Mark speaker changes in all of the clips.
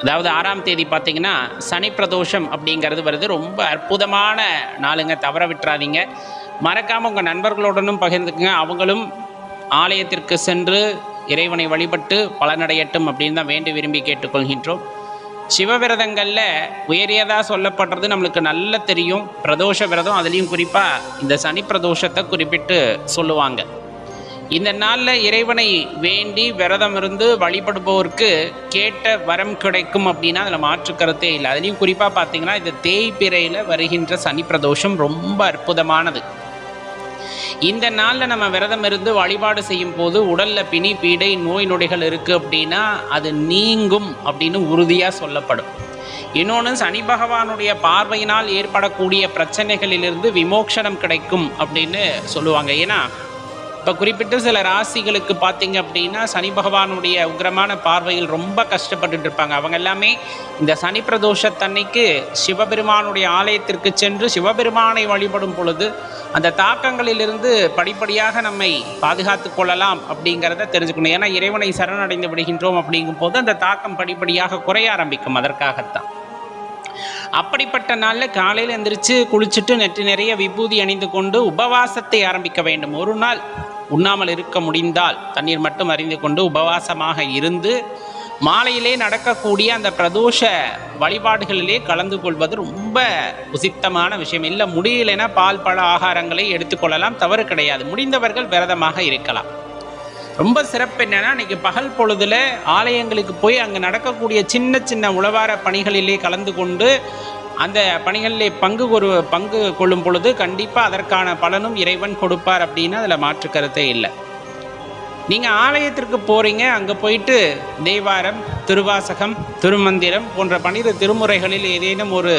Speaker 1: அதாவது ஆறாம் தேதி பார்த்தீங்கன்னா சனி பிரதோஷம் அப்படிங்கிறது வருது. ரொம்ப அற்புதமான நாளுங்க. தவற விட்டுறாதீங்க. மறக்காமல் உங்கள் நண்பர்களுடனும் பகிர்ந்துக்குங்க. அவங்களும் ஆலயத்திற்கு சென்று இறைவனை வழிபட்டு பலனடையட்டும் அப்படின்னு தான் வேண்டி விரும்பி கேட்டுக்கொள்கின்றோம். சிவவிரதங்களில் உயரியதாக சொல்லப்படுறது நம்மளுக்கு நல்லா தெரியும். பிரதோஷ விரதம் அதுலேயும் குறிப்பாக இந்த சனி பிரதோஷத்தை குறிப்பிட்டு சொல்லுவாங்க. இந்த நாளில் இறைவனை வேண்டி விரதம் இருந்து வழிபடுபவருக்கு கேட்ட வரம் கிடைக்கும் அப்படின்னா அதில் மாற்று கருத்தே இல்லை. அதுலேயும் குறிப்பாக பார்த்தீங்கன்னா இந்த தேய்பிறையில் வருகின்ற சனி பிரதோஷம் ரொம்ப அற்புதமானது. இந்த நாளில் நம்ம விரதம் இருந்து வழிபாடு செய்யும் போது உடலில் பிணி பீடை நோய் நொடிகள் இருக்குது அப்படின்னா அது நீங்கும் அப்படின்னு உறுதியாக சொல்லப்படும். இன்னொன்று சனி பகவானுடைய பார்வையினால் ஏற்படக்கூடிய பிரச்சனைகளிலிருந்து விமோக்ஷனம் கிடைக்கும் அப்படின்னு சொல்லுவாங்க. ஏன்னா இப்போ குறிப்பிட்ட சில ராசிகளுக்கு பார்த்தீங்க அப்படின்னா சனி பகவானுடைய உக்கிரமான பார்வையில் ரொம்ப கஷ்டப்பட்டுட்டு இருப்பாங்க. அவங்க எல்லாமே இந்த சனி பிரதோஷத்தன்னைக்கு சிவபெருமானுடைய ஆலயத்திற்கு சென்று சிவபெருமானை வழிபடும் பொழுது அந்த தாக்கங்களிலிருந்து படிப்படியாக நம்மை பாதுகாத்து கொள்ளலாம் அப்படிங்கிறத தெரிஞ்சுக்கணும். ஏன்னா இறைவனை சரணடைந்து விடுகின்றோம் அப்படிங்கும் போது அந்த தாக்கம் படிப்படியாக குறைய ஆரம்பிக்கும். அதற்காகத்தான். அப்படிப்பட்ட நாளில் காலையில் எந்திரிச்சு குளிச்சுட்டு நெற்றி நிறைய விபூதி அணிந்து கொண்டு உபவாசத்தை ஆரம்பிக்க வேண்டும். ஒரு நாள் உண்ணாமல் இருக்க முடிந்தால் தண்ணீர் மட்டும் அறிந்து கொண்டு உபவாசமாக இருந்து மாலையிலே நடக்கக்கூடிய அந்த பிரதோஷ வழிபாடுகளிலே கலந்து கொள்வது ரொம்ப உசித்தமான விஷயம். இல்லை முடியலைன்னா பால் பழ ஆகாரங்களை எடுத்துக்கொள்ளலாம் தவறு கிடையாது. முடிந்தவர்கள் விரதமாக இருக்கலாம். ரொம்ப சிறப்பு என்னன்னா இன்னைக்கு பகல் பொழுதுல ஆலயங்களுக்கு போய் அங்கே நடக்கக்கூடிய சின்ன சின்ன உழவார பணிகளிலே கலந்து கொண்டு அந்த பணிகளிலே பங்கு ஒரு பங்கு கொள்ளும் பொழுது கண்டிப்பாக அதற்கான பலனும் இறைவன் கொடுப்பார் அப்படின்னு அதில் மாற்று கருத்தே இல்லை. நீங்கள் ஆலயத்திற்கு போகிறீங்க அங்கே போயிட்டு தேவாரம் திருவாசகம் திருமந்திரம் போன்ற பனிரு திருமுறைகளில் ஏதேனும் ஒரு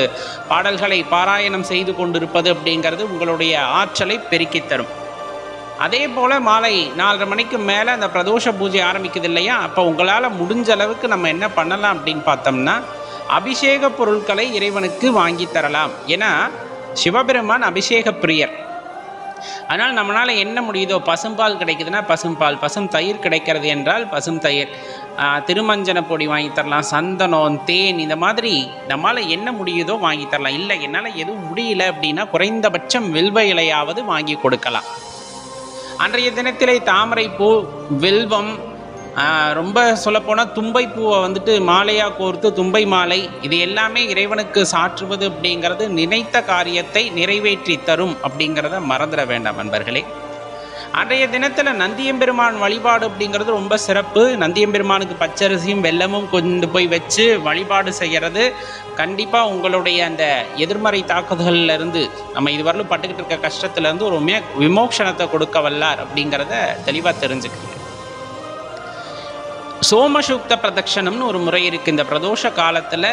Speaker 1: பாடல்களை பாராயணம் செய்து கொண்டிருப்பது அப்படிங்கிறது உங்களுடைய ஆற்றலை பெருக்கித் தரும். அதே போல் மாலை நாலரை மணிக்கு மேலே அந்த பிரதோஷ பூஜை ஆரம்பிக்குது இல்லையா அப்போ உங்களால் முடிஞ்ச அளவுக்கு நம்ம என்ன பண்ணலாம் அப்படின்னு பார்த்தோம்னா அபிஷேக பொருட்களை இறைவனுக்கு வாங்கி தரலாம். ஏன்னா சிவபெருமான் அபிஷேக பிரியர். அதனால் நம்மளால் என்ன முடியுதோ பசும்பால் கிடைக்குதுன்னா பசும்பால் பசும் தயிர் கிடைக்கிறது என்றால் பசும் தயிர். திருமஞ்சன பொடி வாங்கி தரலாம் சந்தனம் தேன் இந்த மாதிரி நம்மளால் என்ன முடியுதோ வாங்கி தரலாம். இல்லை என்னால் எதுவும் முடியல அப்படின்னா குறைந்தபட்சம் வில்வ இலையாவது வாங்கி கொடுக்கலாம். அன்றைய தினத்திலே தாமரை பூ ரொம்ப சொல்லப்போனால் தும்பை பூவை வந்துட்டு மாலையாக கோர்த்து தும்பை மாலை இது எல்லாமே இறைவனுக்கு சாற்றுவது அப்படிங்கிறது நினைத்த காரியத்தை நிறைவேற்றி தரும் அப்படிங்கிறத மறந்துட வேண்டாம் நண்பர்களே அன்றைய தினத்தில் நந்தியம்பெருமான் வழிபாடு அப்படிங்கிறது ரொம்ப சிறப்பு. நந்தியம்பெருமானுக்கு பச்சரிசியும் வெல்லமும் கொண்டு போய் வச்சு வழிபாடு செய்கிறது கண்டிப்பாக உங்களுடைய அந்த எதிர்மறை தாக்குதல்லேருந்து நம்ம இதுவரையிலும் பட்டுக்கிட்டு இருக்க கஷ்டத்துலேருந்து ஒரு உண்மையாக விமோக்ஷணத்தை கொடுக்க வல்லார் அப்படிங்கிறத தெளிவாக தெரிஞ்சுக்கிறேன். சோமசூக்த பிரதட்சணம்னு ஒரு முறை இருக்குது இந்த பிரதோஷ காலத்தில்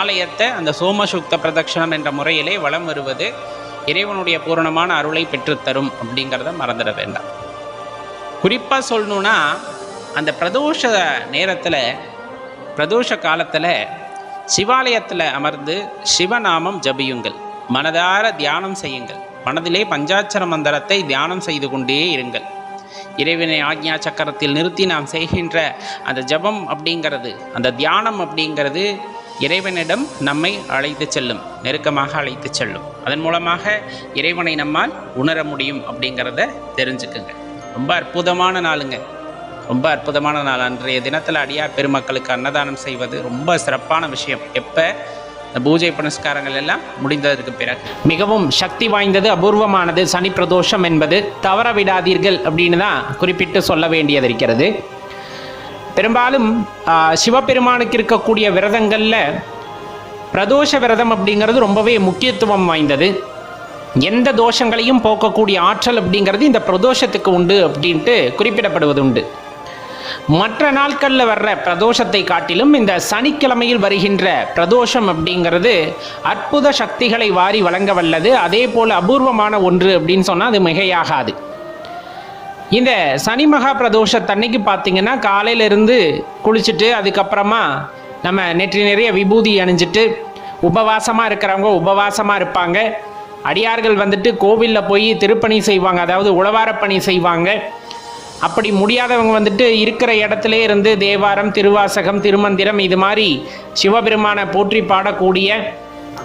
Speaker 1: ஆலயத்தை அந்த சோமசூக்த பிரதட்சணம் என்ற முறையிலே வலம் வருவது. இறைவனுடைய பூரணமான அருளை பெற்றுத்தரும் அப்படிங்கிறத மறந்துட வேண்டாம். குறிப்பாக சொல்லணுன்னா அந்த பிரதோஷ நேரத்தில் பிரதோஷ காலத்தில் சிவாலயத்தில் அமர்ந்து சிவநாமம் ஜபியுங்கள். மனதார தியானம் செய்யுங்கள். மனதிலே பஞ்சாட்சர மந்திரத்தை தியானம் செய்து கொண்டே இருங்கள். இறைவனை ஆக்ஞா சக்கரத்தில் நிறுத்தி நாம் செய்கின்ற அந்த ஜபம் அப்படிங்கிறது அந்த தியானம் அப்படிங்கிறது இறைவனிடம் நம்மை அழைத்து செல்லும் நெருக்கமாக அழைத்து செல்லும். அதன் மூலமாக இறைவனை நம்மால் உணர முடியும் அப்படிங்கிறத தெரிஞ்சுக்குங்க. ரொம்ப அற்புதமான நாளுங்க. ரொம்ப அற்புதமான நாள். அன்றைய தினத்தில் அடியார் பெருமக்களுக்கு அன்னதானம் செய்வது ரொம்ப சிறப்பான விஷயம். எப்போ? இந்த பூஜை புனஸ்காரங்கள் எல்லாம் முடிந்ததற்கு பிறகு. மிகவும் சக்தி வாய்ந்தது அபூர்வமானது சனி பிரதோஷம் என்பது தவற விடாதீர்கள் அப்படின்னு தான் குறிப்பிட்டு சொல்ல வேண்டியது இருக்கிறது. பெரும்பாலும் சிவபெருமானுக்கு இருக்கக்கூடிய விரதங்களில் பிரதோஷ விரதம் அப்படிங்கிறது ரொம்பவே முக்கியத்துவம் வாய்ந்தது. எந்த தோஷங்களையும் போக்கக்கூடிய ஆற்றல் அப்படிங்கிறது இந்த பிரதோஷத்துக்கு உண்டு அப்படின்ட்டு குறிப்பிடப்படுவது உண்டு மற்ற நாட்களில் வர்ற பிரதோஷத்தை காட்டிலும் இந்த சனிக்கிழமையில் வருகின்ற பிரதோஷம் அப்படிங்கிறது அற்புத சக்திகளை வாரி வழங்க வல்லது. அதே போல் அபூர்வமான ஒன்று அப்படின்னு சொன்னால் அது மிகையாகாது. இந்த சனி மகா பிரதோஷத்தன்னைக்கு பார்த்தீங்கன்னா காலையிலேருந்து குளிச்சுட்டு அதுக்கப்புறமா நம்ம நெற்றி நிறைய விபூதி அணிஞ்சிட்டு உபவாசமாக இருக்கிறவங்க உபவாசமாக இருப்பாங்க. அடியார்கள் வந்துட்டு கோவிலில் போய் திருப்பணி செய்வாங்க. அதாவது உழவாரப்பணி செய்வாங்க. அப்படி முடியாதவங்க வந்துட்டு இருக்கிற இடத்துல இருந்து தேவாரம் திருவாசகம் திருமந்திரம் இது மாதிரி சிவபெருமானை போற்றி பாடக்கூடிய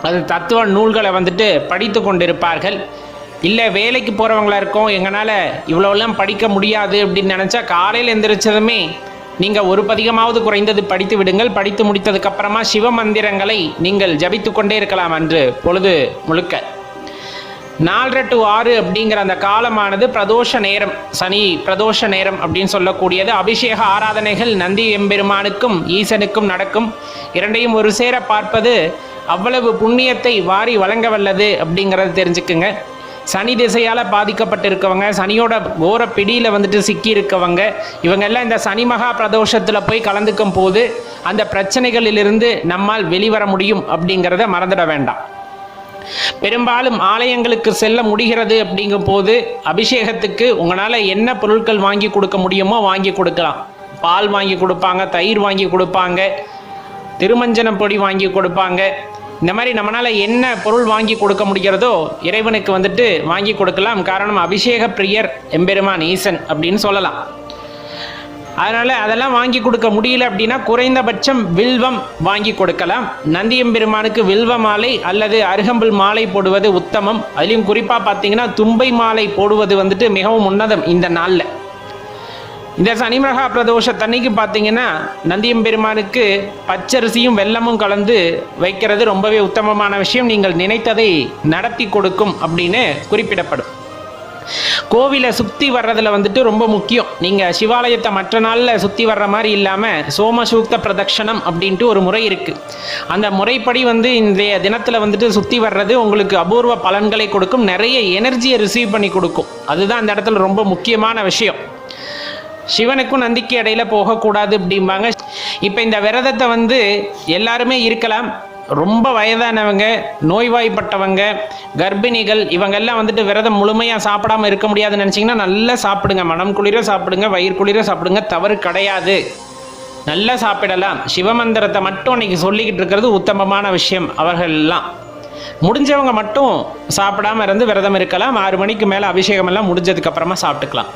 Speaker 1: அது தத்துவ நூல்களை வந்துட்டு படித்து கொண்டிருப்பார்கள். இல்லை வேலைக்கு போகிறவங்களா இருக்கோம் எங்களால் இவ்வளோலாம் படிக்க முடியாது அப்படின்னு நினச்சா காலையில் எந்திரிச்சதுமே நீங்கள் ஒரு பதிகமாவது குறைந்தது படித்து விடுங்கள். படித்து முடித்ததுக்கப்புறமா சிவ மந்திரங்களை நீங்கள் ஜபித்து கொண்டே இருக்கலாம் அன்று பொழுது முழுக்க. நாலரை டு ஆறு அப்படிங்கிற அந்த காலமானது பிரதோஷ நேரம் சனி பிரதோஷ நேரம் அப்படின்னு சொல்லக்கூடியது. அபிஷேக ஆராதனைகள் நந்தி எம்பெருமானுக்கும் ஈசனுக்கும் நடக்கும். இரண்டையும் ஒரு சேர பார்ப்பது அவ்வளவு புண்ணியத்தை வாரி வழங்க வல்லது அப்படிங்கிறத தெரிஞ்சுக்குங்க. சனி திசையால் பாதிக்கப்பட்டிருக்கவங்க சனியோட கோர பிடியில் வந்துட்டு சிக்கி இருக்கவங்க இவங்க எல்லாம் இந்த சனி மகா பிரதோஷத்தில் போய் கலந்துக்கும் போது அந்த பிரச்சனைகளிலிருந்து நம்மால் வெளிவர முடியும் அப்படிங்கிறத மறந்துட வேண்டாம். பெரும்பாலும் ஆலயங்களுக்கு செல்ல முடிகிறது அப்படிங்கும் போது அபிஷேகத்துக்கு உங்களால் என்ன பொருட்கள் வாங்கி கொடுக்க முடியுமோ வாங்கி கொடுக்கலாம். பால் வாங்கி கொடுப்பாங்க தயிர் வாங்கி கொடுப்பாங்க திருமஞ்சனம் பொடி வாங்கி கொடுப்பாங்க இந்த மாதிரி நம்மளால் என்ன பொருள் வாங்கி கொடுக்க முடிகிறதோ இறைவனுக்கு வந்துட்டு வாங்கி கொடுக்கலாம். காரணம் அபிஷேக பிரியர் எம்பெருமான் ஈசன் அப்படின்னு சொல்லலாம். அதனால் அதெல்லாம் வாங்கி கொடுக்க முடியல அப்படின்னா குறைந்தபட்சம் வில்வம் வாங்கி கொடுக்கலாம். நந்தியம்பெருமானுக்கு வில்வ மாலை அல்லது அருகம்புல் மாலை போடுவது உத்தமம். அதுலேயும் குறிப்பாக பார்த்தீங்கன்னா தும்பை மாலை போடுவது வந்துட்டு மிகவும் உன்னதம் இந்த நாளில். இந்த சனிமகா பிரதோஷத்தன்னைக்கு பார்த்தீங்கன்னா நந்தியம்பெருமானுக்கு பச்சரிசியும் வெல்லமும் கலந்து வைக்கிறது ரொம்பவே உத்தமமான விஷயம். நீங்கள் நினைத்ததை நடத்தி கொடுக்கும் அப்படின்னு குறிப்பிடப்படும். கோவிலை சுற்றி வர்றதுல வந்துட்டு ரொம்ப முக்கியம். நீங்கள் சிவாலயத்தை மற்ற நாளில் சுற்றி வர்ற மாதிரி இல்லாமல் சோமசூக்த பிரதட்சணம் அப்படின்ட்டு ஒரு முறை இருக்குது அந்த முறைப்படி வந்து இன்றைய தினத்தில் வந்துட்டு சுற்றி வர்றது உங்களுக்கு அபூர்வ பலன்களை கொடுக்கும். நிறைய எனர்ஜியை ரிசீவ் பண்ணி கொடுக்கும். அதுதான் அந்த இடத்துல ரொம்ப முக்கியமான விஷயம். சிவனுக்கும் நந்திக்கு இடையில போகக்கூடாது அப்படிம்பாங்க. இப்போ இந்த விரதத்தை வந்து எல்லாருமே இருக்கலாம். ரொம்ப வயதானவங்க நோய்வாய்ப்பட்டவங்க கர்ப்பிணிகள் இவங்கெல்லாம் வந்துட்டு விரதம் முழுமையாக சாப்பிடாம இருக்க முடியாதுன்னு நினச்சிங்கன்னா நல்லா சாப்பிடுங்க. மனம் குளிர சாப்பிடுங்க வயிறு குளிர சாப்பிடுங்க. தவறு கிடையாது. நல்லா சாப்பிடலாம். சிவமந்திரத்தை மட்டும் இன்றைக்கி சொல்லிக்கிட்டு இருக்கிறது உத்தமமான விஷயம் அவர்கள் எல்லாம் முடிஞ்சவங்க மட்டும் சாப்பிடாம இருந்து விரதம் இருக்கலாம். ஆறு மணிக்கு மேலே அபிஷேகம் எல்லாம் சாப்பிட்டுக்கலாம்.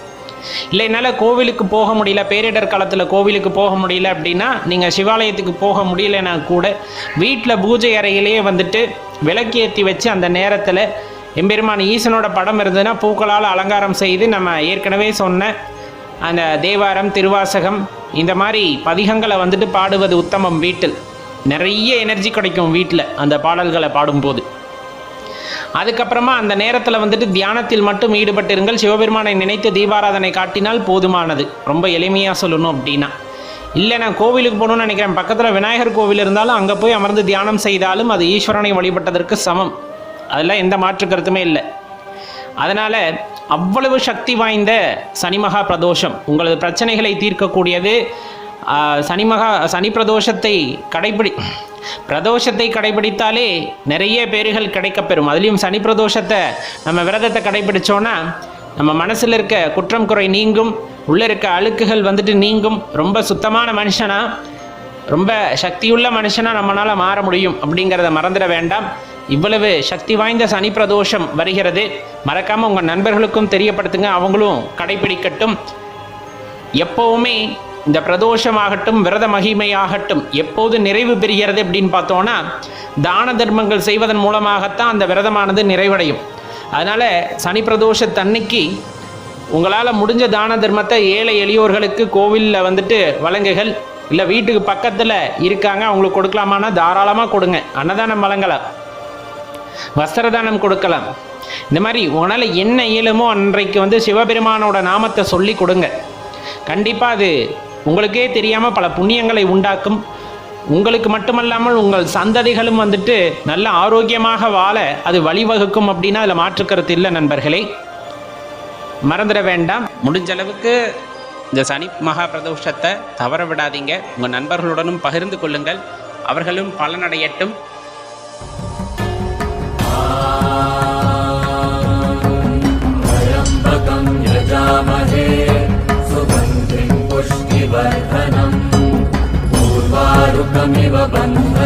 Speaker 1: இல்லை என்னால் கோவிலுக்கு போக முடியல பேரிடர் காலத்தில் கோவிலுக்கு போக முடியல அப்படின்னா நீங்கள் சிவாலயத்துக்கு போக முடியலன்னா கூட வீட்டில் பூஜை அறையிலேயே வந்துட்டு விளக்கேற்றி வச்சு அந்த நேரத்தில் எம்பெருமான் ஈசனோட படம் இருந்ததுன்னா பூக்களால் அலங்காரம் செய்து நம்ம ஏற்கனவே சொன்ன அந்த தேவாரம் திருவாசகம் இந்த மாதிரி பதிகங்களை வந்துட்டு பாடுவது உத்தமம் வீட்டில். நிறைய எனர்ஜி கிடைக்கும் வீட்டில் அந்த பாடல்களை பாடும்போது. அதுக்கப்புறமா அந்த நேரத்தில் வந்துட்டு தியானத்தில் மட்டும் ஈடுபட்டிருங்கள். சிவபெருமானை நினைத்து தீபாராதனை காட்டினால் போதுமானது. ரொம்ப எளிமையாக சொல்லணும் அப்படின்னா. இல்லை நான் கோவிலுக்கு போகணும்னு நினைக்கிறேன். பக்கத்தில் விநாயகர் கோவில் இருந்தாலும் அங்கே போய் அமர்ந்து தியானம் செய்தாலும் அது ஈஸ்வரனை வழிபட்டதற்கு சமம். அதெல்லாம் எந்த மாற்று கருத்துமே இல்லை. அதனால் அவ்வளவு சக்தி வாய்ந்த சனிமகா பிரதோஷம். உங்களது பிரச்சனைகளை தீர்க்கக்கூடியது சனிமகா சனி பிரதோஷத்தை கடைபிடி பிரதோஷத்தை கடைபிடித்தாலே நிறைய பேர்கள் கிடைக்கப்பெறும். அதுலேயும் சனி பிரதோஷத்தை நம்ம விரதத்தை கடைபிடிச்சோன்னா நம்ம மனசில் இருக்க குற்றம் குறை நீங்கும் உள்ளே இருக்க அழுக்குகள் வந்துட்டு நீங்கும். ரொம்ப சுத்தமான மனுஷனா ரொம்ப சக்தியுள்ள மனுஷனா நம்மளால் மாற முடியும் அப்படிங்கிறத மறந்துட வேண்டாம். இவ்வளவு சக்தி வாய்ந்த சனி பிரதோஷம் வருகிறது. மறக்காமல் உங்கள் நண்பர்களுக்கும் தெரியப்படுத்துங்க. அவங்களும் கடைபிடிக்கட்டும். எப்போவுமே இந்த பிரதோஷமாகட்டும் விரத மகிமையாகட்டும் எப்போது நிறைவு பெறுகிறது அப்படின்னு பார்த்தோன்னா தான தர்மங்கள் செய்வதன் மூலமாகத்தான் அந்த விரதமானது நிறைவடையும். அதனால் சனி பிரதோஷத்தன்னைக்கு உங்களால் முடிஞ்ச தான தர்மத்தை ஏழை எளியோர்களுக்கு கோவிலில் வந்துட்டு வழங்குகள் இல்லை வீட்டுக்கு பக்கத்தில் இருக்காங்க அவங்களுக்கு கொடுக்கலாமான்னா தாராளமாக கொடுங்க. அன்னதானம் வழங்கலாம். வஸ்திரதானம் கொடுக்கலாம். இந்த மாதிரி உங்களால் என்ன இயலுமோ அன்றைக்கு வந்து சிவபெருமானோட நாமத்தை சொல்லி கொடுங்க. கண்டிப்பாக அது உங்களுக்கே தெரியாமல் பல புண்ணியங்களை உண்டாக்கும். உங்களுக்கு மட்டுமல்லாமல் உங்கள் சந்ததிகளும் வந்துட்டு நல்ல ஆரோக்கியமாக வாழ அது வழிவகுக்கும் அப்படின்னா அதில் மாற்றுக்கருத்து இல்லை நண்பர்களே. மறந்துட வேண்டாம். முடிஞ்ச அளவுக்கு இந்த சனி மகா பிரதோஷத்தை தவற விடாதீங்க. உங்கள் நண்பர்களுடனும் பகிர்ந்து கொள்ளுங்கள். அவர்களும் பலனடையட்டும்.
Speaker 2: बन्धमेव बन्ध